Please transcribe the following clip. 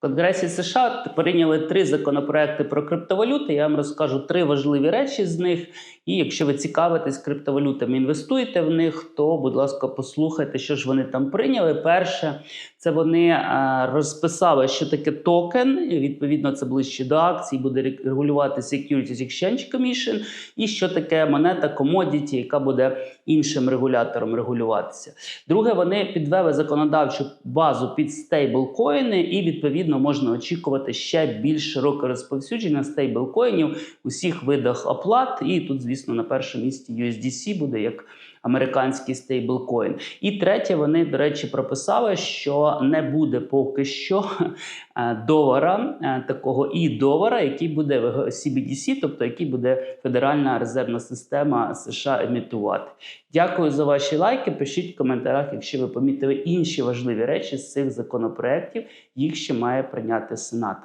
Конгресі США прийняли три законопроекти про криптовалюти. Я вам розкажу три важливі речі з них. І якщо ви цікавитесь криптовалютами, інвестуєте в них, то, будь ласка, послухайте, що ж вони там прийняли. Перше, це вони е, розписали, що таке токен. Відповідно, це ближче до акцій, буде регулювати Securities Exchange Commission, і що таке монета commodity, яка буде іншим регулятором регулюватися. Друге, вони підвели законодавчу базу під стейблкоїни, і відповідно можна очікувати ще більш широке розповсюдження стейблкоїнів у всіх видах оплат. І тут, звісно, на першому місці USDC буде як американський стейблкоін. І третє, вони, до речі, прописали, що не буде поки що е, долара, е, такого і долара, який буде в CBDC, тобто який буде Федеральна резервна система США емітувати. Дякую за ваші лайки. Пишіть в коментарях, якщо ви помітили інші важливі речі з цих законопроєктів. Їх ще має прийняти Сенат.